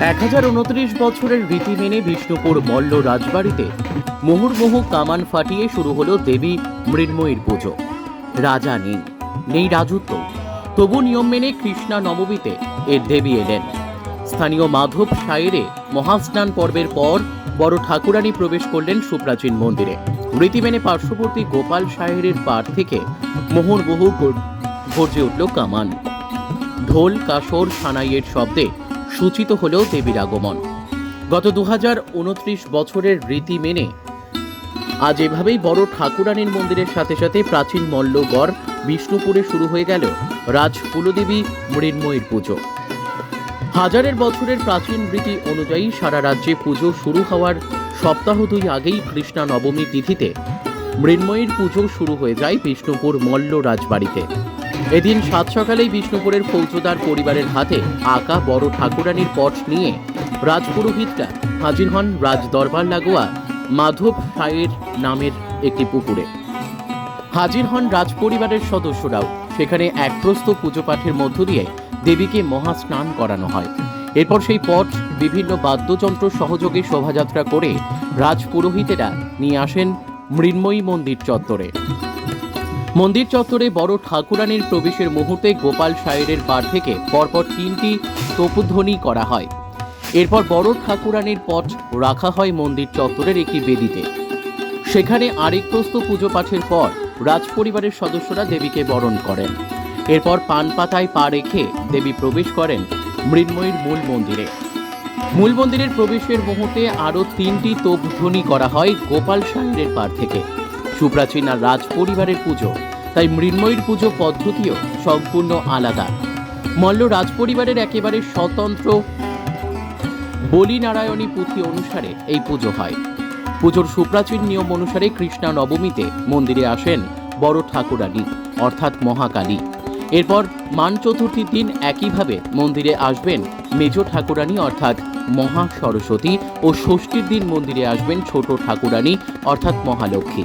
এক হাজার উনত্রিশ বছরের রীতি মেনে বিষ্ণুপুর মল্ল রাজবাড়িতে মুহুর্মুহু কামান ফাটিয়ে শুরু হলো দেবী মৃন্ময়ীর পুজো। রাজা নেই নেই রাজত্ব। তবু নিয়ম মেনে কৃষ্ণা নবমীতে এর দেবী এলেন। স্থানীয় মাধব সায়েরে মহাস্নান পর্বের পর বড় ঠাকুরানী প্রবেশ করলেন সুপ্রাচীন মন্দিরে। রীতি মেনে পার্শ্ববর্তী গোপাল সাহেরের পাড় থেকে মুহুর্মুহু গর- গর্জে উঠল কামান। ঢোল, কাসর, সানাইয়ের শব্দে সূচিত হলেও দেবীর আগমন। গত দু হাজার উনত্রিশ বছরের রীতি মেনে আজ এভাবেই বড় ঠাকুরানীর মন্দিরের সাথে সাথে প্রাচীন মল্লগড় বিষ্ণুপুরে শুরু হয়ে গেল রাজ কুলদেবী মৃন্ময়ীর পুজো। হাজারের বছরের প্রাচীন রীতি অনুযায়ী সারা রাজ্যে পুজো শুরু হওয়ার সপ্তাহ দুই আগেই কৃষ্ণা নবমী তিথিতে মৃন্ময়ীর পুজো শুরু হয়ে যায় বিষ্ণুপুর মল্ল রাজবাড়িতে। এদিন সাত সকালেই বিষ্ণুপুরের ফৌজদার পরিবারের হাতে আঁকা বড় ঠাকুরানীর পট নিয়ে রাজপুরোহিতরা হাজির হন রাজ দরবার লাগোয়া মাধব সায়ের নামের একটি পুকুরে। হাজির হন রাজপরিবারের সদস্যরাও। সেখানে একপ্রস্ত পুজো পাঠের মধ্য দিয়ে দেবীকে মহাস্নান করানো হয়। এরপর সেই পট বিভিন্ন বাদ্যযন্ত্র সহযোগে শোভাযাত্রা করে রাজপুরোহিতেরা নিয়ে আসেন মৃন্ময়ী মন্দির চত্বরে। মন্দির চত্বরে বড় ঠাকুরানীর প্রবেশের মুহূর্তে গোপাল সায়েরের পাড় থেকে পরপর তিনটি তোপধ্বনি করা হয়। এরপর বড় ঠাকুরানীর পট রাখা হয় মন্দির চত্বরের একটি বেদিতে। সেখানে আরেক প্রস্ত পুজো পাঠের পর রাজপরিবারের সদস্যরা দেবীকে বরণ করেন। এরপর পান পাতায় পা রেখে দেবী প্রবেশ করেন মৃন্ময়ীর মূল মন্দিরে। মূল মন্দিরের প্রবেশের মুহূর্তে আরও তিনটি তোপধ্বনি করা হয় গোপাল সাহেবের পার থেকে। সুপ্রাচীন আর রাজপরিবারের পুজো, তাই মৃন্ময়ীর পুজো পদ্ধতিও সম্পূর্ণ আলাদা। মল্ল রাজপরিবারের একেবারে স্বতন্ত্র বলিনারায়ণী পুঁথি অনুসারে এই পুজো হয়। পুজোর সুপ্রাচীন নিয়ম অনুসারে কৃষ্ণা নবমীতে মন্দিরে আসেন বড় ঠাকুরানী, অর্থাৎ মহাকালী। এরপর মান চতুর্থীর দিন একইভাবে মন্দিরে আসবেন মেজ ঠাকুরানী, অর্থাৎ মহা সরস্বতী, ও ষষ্ঠীর দিন মন্দিরে আসবেন ছোট ঠাকুরানী, অর্থাৎ মহালক্ষ্মী।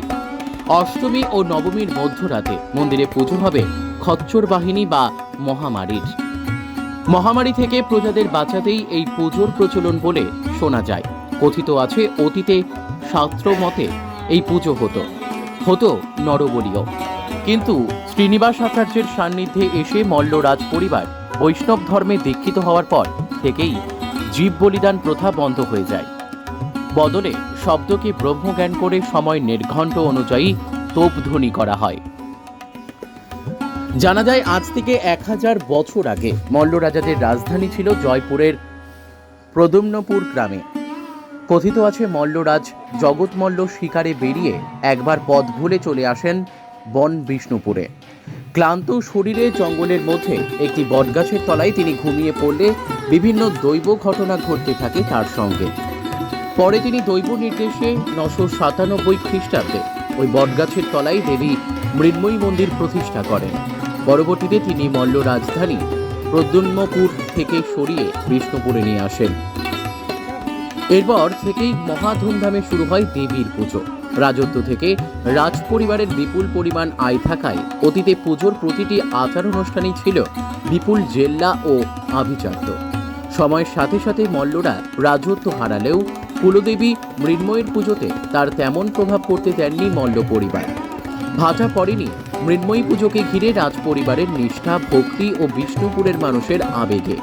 অষ্টমী ও নবমীর মধ্যরাতে মন্দিরে পুজো হবে খচ্চর বাহিনী বা মহামারীর। মহামারী থেকে প্রজাদের বাঁচাতেই এই পুজোর প্রচলন বলে শোনা যায়। কথিত আছে, অতীতে শাস্ত্র মতে এই পুজো হতো। হতো নরবলীয় কিন্তু শ্রীনিবাস আচার্যের সান্নিধ্যে এসে মল্ল রাজ পরিবার বৈষ্ণব ধর্মে দীক্ষিত হওয়ার পর থেকেই জীব বলিদান প্রথা বন্ধ হয়ে যায়। বদলে শব্দকে ব্রহ্মজ্ঞান করে সময় নির্ঘণ্ট অনুযায়ী তোপধ্বনি করা হয়। জানা যায়, আজ থেকে এক হাজার বছর আগে মল্ল রাজাদের রাজধানী ছিল জয়পুরের প্রদুম্নপুর গ্রামে। কথিত আছে, মল্লরাজ জগৎমল্ল শিকারে বেরিয়ে একবার পথ ভুলে চলে আসেন বন বিষ্ণুপুরে ক্লান্ত শরীরে জঙ্গলের মধ্যে একটি বটগাছের তলায় তিনি ঘুমিয়ে পড়লে বিভিন্ন দৈব ঘটনা ঘটতে থাকে তার সঙ্গে। পরে তিনি দৈব নির্দেশে নশো সাতানব্বই খ্রিস্টাব্দে ওই বটগাছের তলায় দেবী মৃন্ময়ী মন্দির প্রতিষ্ঠা করেন। পরবর্তীতে তিনি মল্ল রাজধানী প্রদ্যুম্নপুর থেকে সরিয়ে বিষ্ণুপুরে নিয়ে আসেন। এরপর থেকেই মহা ধুমধামে শুরু হয় দেবীর পুজো। রাজত্ব থেকে রাজ পরিবারের বিপুল পরিমাণ আয় থাকায় অতীতে পুজোর প্রতিটি আচার অনুষ্ঠানই ছিল বিপুল জেল্লা ও আভিজাত্য। সময়ের সাথে সাথে মল্লরা রাজত্ব হারালেও কুলদেবী মৃন্ময়ের পুজোতে তার তেমন প্রভাব পড়তে দেননি মল্ল পরিবার। ভাটা পড়েনি মৃন্ময়ী পুজোকে ঘিরে রাজ পরিবারের নিষ্ঠা, ভক্তি ও বিষ্ণুপুরের মানুষের আবেগে।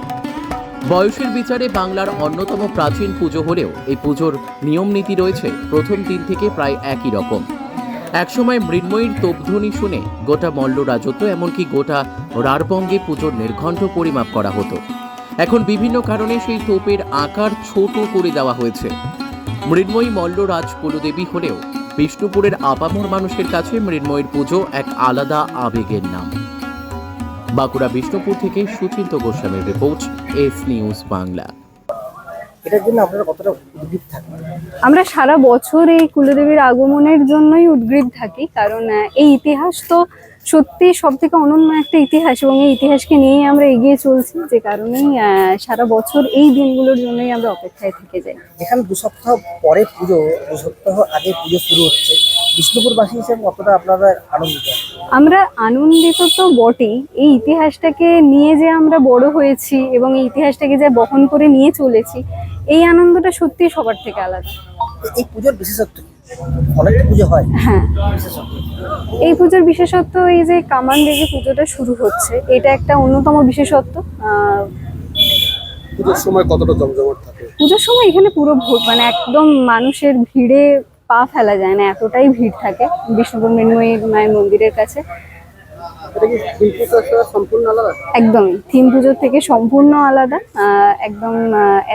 বয়সের বিচারে বাংলার অন্যতম প্রাচীন পুজো হলেও এই পুজোর নিয়ম নীতি রয়েছে প্রথম দিন থেকে প্রায় একই রকম। একসময় মৃন্ময়ীর তোপধ্বনি শুনে গোটা মল্ল রাজত্ব, এমনকি গোটা রারবঙ্গে পুজোর নির্ঘণ্ট পরিমাপ করা হতো। এখন বিভিন্ন কারণে সেই তোপের আকার ছোট করে দেওয়া হয়েছে। মৃন্ময়ী মল্ল রাজ কুলদেবী হলেও বিষ্ণুপুরের আপামর মানুষের কাছে মৃন্ময়ীর পুজো এক আলাদা আবেগের নাম। বাঁকুড়া বিষ্ণুপুর থেকে সুচিন্ত গোস্বামীর রিপোর্ট এস নিউজ বাংলা। এটার জন্য আপনারা কতটা উদ্গ্রীব থাকেন? আমরা সারা বছর এই কুলদেবীর আগমনের জন্যই উদ্গ্রীব থাকি কারণ এই ইতিহাস তো সত্যি সব থেকে অনন্য একটা ইতিহাস এবং এই ইতিহাসকে নিয়েই আমরা এগিয়ে চলছি যে কারণেই সারা বছর এই দিনগুলোর জন্যই আমরা অপেক্ষায় থেকে যাই। এখানে দু সপ্তাহ পরে পুজো দু সপ্তাহ আগে পুজো শুরু হচ্ছে। বিষ্ণুপুরবাসী হিসেবে কতটা আপনারা আনন্দিত? আমরা আনন্দিত তো বটেই। এই ইতিহাসটাকে নিয়ে যে আমরা বড় হয়েছি এবং এই ইতিহাসটাকে যে বহন করে নিয়ে চলেছি এই আনন্দটা সত্যি সবার থেকে আলাদা। এই পুজোর বিশেষত্ব হয়। এই পুজোর বিশেষত্ব এই যে কামান রেগে পুজোটা শুরু হচ্ছে এটা একটা অন্যতম বিশেষত্ব। আহ, পুজোর সময় কতটা জমজমাট থাকে? পুজোর সময় এখানে পুরো ভোট মানে একদম মানুষের ভিড়ে পা ফেলা যায় না এতটাই ভিড় থাকে। বিষ্ণুপুর মৃন্ময়ী মায়ের মন্দিরের কাছে। একদমই। থিম পুজোর থেকে সম্পূর্ণ আলাদা। একদম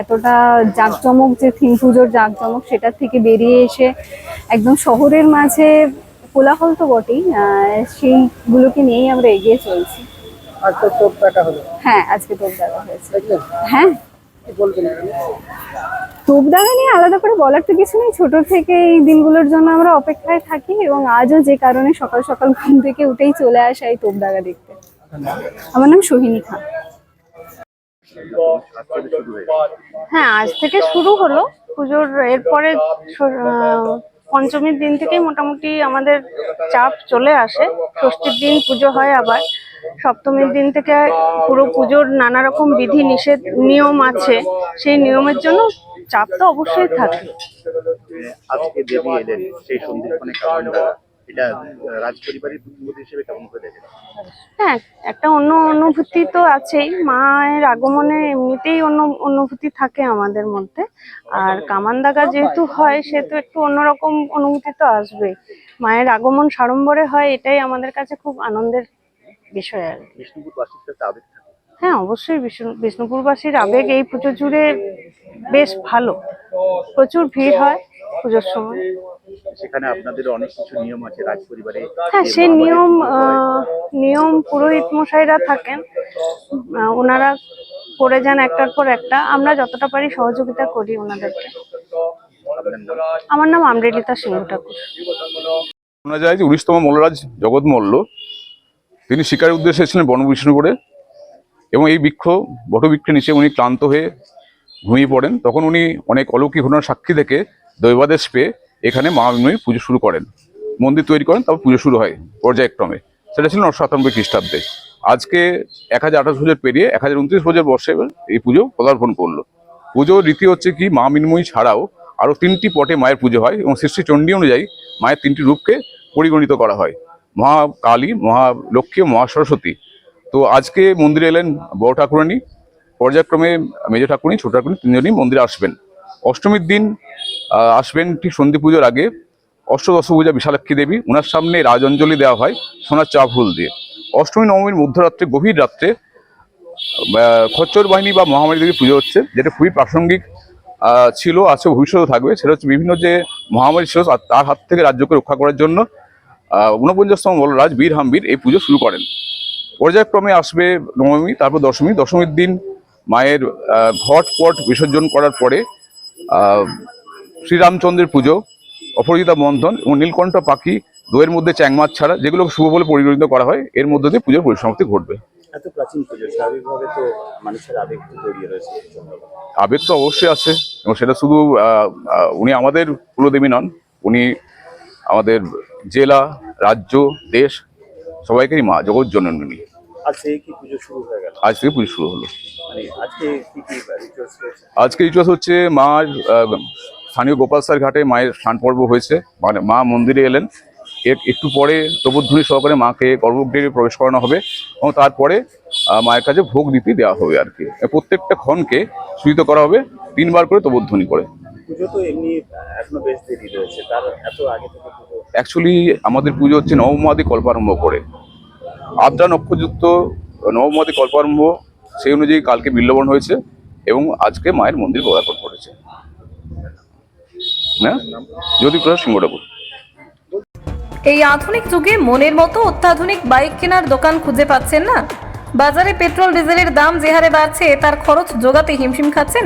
এতটা জাঁকজমক যে থিম পুজোর জাঁকজমক সেটার থেকে বেরিয়ে এসে একদম শহরের মাঝে কোলাহল তো বটেই সেইগুলোকে নিয়েই আমরা এগিয়ে চলছি। হ্যাঁ আজকে তোর দেখা হয়েছে। হ্যাঁ। তোপ দাগা নিয়ে আলাদা করে বলার তো কিছু নেই। ছোট থেকে এই দিনগুলোর জন্য আমরা অপেক্ষায় থাকি এবং আজও যে কারণে সকাল সকাল ঘুম থেকে উঠেই চলে আসা এই তোপ দাগা দেখতে। আমার নাম সোহিনী খান হ্যাঁ আজ থেকে শুরু হলো। পুজোর এরপরে আহ, পঞ্চমীর দিন থেকেই মোটামুটি আমাদের চাপ চলে আসে। ষষ্ঠীর দিন পুজো হয় আবার। সপ্তমীর দিন থেকে পুরো পুজোর নানা রকম বিধি নিষেধ নিয়ম আছে সেই নিয়মের জন্য চাপ তো অবশ্যই থাকে। আজকে দেবী এলেন সেই সন্ধিক্ষণে এটা রাজপরিবারের হিসেবে কেমন করে দেখেন? হ্যাঁ একটা অন্য অনুভূতি তো আছেই। মায়ের আগমনে এমনিতেই অন্য অনুভূতি থাকে আমাদের মধ্যে। আর কামান দাগা যেহেতু হয় সেহেতু একটু অন্যরকম অনুভূতি তো আসবেই। মায়ের আগমন সাড়ম্বরে হয় এটাই আমাদের কাছে খুব আনন্দের বিষয় আর হ্যাঁ অবশ্যই বিষ্ণু বিষ্ণুপুরবাসীর আবেগ এই পুজো জুড়ে বেশ ভালো। প্রচুর ভিড় হয় পুজোর সময়। সেখানে আপনাদের অনেক কিছু নিয়ম আছে রাজপরিবারে হ্যাঁ যে সেই নিয়ম আহ, নিয়ম পুরোহিত মশাইরা থাকেন। ওনারা করে যান একটার পর একটা। আমরা যতটা পারি সহযোগিতা করি ওনাদেরকে। আমার নাম আমরেলিতা সিংহ ঠাকুর। শোনা যায় যে উনিশতম মল্লরাজ জগৎ মল্ল তিনি শিকারের উদ্দেশ্যে এসেছিলেন বনবিষ্ণুপুরে এবং এই বৃক্ষ, বটবৃক্ষের নিচে উনি ক্লান্ত হয়ে ঘুমিয়ে পড়েন। তখন উনি অনেক অলৌকিক ঘটনার সাক্ষী থেকে দৈবাদেশ পেয়ে এখানে মা মৃন্ময়ীর পুজো শুরু করেন। মন্দির তৈরি করেন, তারপর পুজো শুরু হয় পর্যায়ক্রমে। সেটা ছিল নশো সাতানব্বই খ্রিস্টাব্দে। আজকে এক হাজার আঠাশ বছর পেরিয়ে এক হাজার উনত্রিশ বছর বর্ষে এই পুজো পদার্পণ করল। পুজোর রীতি হচ্ছে কি, মা মৃন্ময়ী ছাড়াও আরও তিনটি পটে মায়ের পুজো হয় এবং সৃষ্টি চণ্ডী অনুযায়ী মায়ের তিনটি রূপকে পরিগণিত করা হয়। মহা কালী মহা লক্ষ্মী মহা সরস্বতী তো আজকে মন্দিরে এলেন বড় ঠাকুরানি, পর্যায়ক্রমে মেজ ঠাকুরানী, ছোট ঠাকুরানী তিনজনই মন্দিরে আসবেন। অষ্টমীর দিন আসবেন ঠিক সন্ধি পুজোর আগে অষ্টদশ পূজা বিশালাক্ষী দেবী। ওনার সামনে রাজঅঞ্জলি দেওয়া হয় সোনার চা ফুল দিয়ে। অষ্টমী, নবমীর মধ্যরাত্রে, গভীর রাত্রে খচ্চর বাহিনী বা মহামারী দেবী পুজো হচ্ছে, যেটা খুবই প্রাসঙ্গিক ছিল, আছে ভবিষ্যতে থাকবে। সেটা হচ্ছে বিভিন্ন যে মহামারী ছিল, তার- হাত থেকে রাজ্যকে রক্ষা করার জন্য ঊনপঞ্চাশতম বলরাজ বীর হাম্বীর এই পুজো শুরু করেন। পর্যায়ক্রমে আসবে নবমী তারপর দশমী। দশমীর দিন মায়ের ঘট পট বিসর্জন করার পরে শ্রীরামচন্দ্রের পুজো অপরাজিতা বন্ধন এবং নীলকণ্ঠ পাখি দইয়ের মধ্যে চ্যাংমাছ ছাড়া যেগুলো শুভ বলে পরিগণিত করা হয় এর মধ্যে দিয়ে পুজোর পরিসমাপ্তি ঘটবে। এত প্রাচীন পুজো স্বাভাবিকভাবে তো মানুষের আবেগ তো জড়িয়ে রয়েছে আবেগ তো অবশ্যই আছে এবং সেটা শুধু উনি আমাদের কুলদেবী নন উনি আমাদের জেলা রাজ্য দেশ সবাইকেই মা জগৎ জননী আজ থেকে পুজো শুরু হয়ে গেল? আজ থেকে পুজো শুরু হলো। মানে আজকে রিচুয়ালস হচ্ছে মার স্থানীয় গোপাল স্যার ঘাটে মায়ের স্নান পর্ব হয়েছে। মানে মা মন্দিরে এলেন। এর একটু পরে তবুধ্বনি সহকারে মাকে গর্ভগৃহে প্রবেশ করানো হবে এবং তারপরে মায়ের কাছে ভোগ নীতি দেওয়া হবে আর কি। প্রত্যেকটা ক্ষণকে সূচিত করা হবে তিনবার করে তবুধ্বনি করে। পুজো তো এমনি এখনও বেশ দেরি রয়েছে। তার এত আগে থেকে পুজো অ্যাকচুয়ালি আমাদের পুজো হচ্ছে নবমাদি কল্পারম্ভ করে। আদ্রা নক্ষযুক্ত নবমাদি কল্পারম্ভ সেই অনুযায়ী কালকে বিল্লবন হয়েছে এবং আজকে মায়ের মন্দির পদার্পণ করেছে। না যদি প্রসাদ সিংহ এই আধুনিক যুগে মনের মতো অত্যাধুনিক বাইক কেনার দোকান খুঁজে পাচ্ছেন না? বাজারে পেট্রোল ডিজেলের দাম যে হারে বাড়ছে তার খরচ জোগাতে হিমশিম খাচ্ছেন?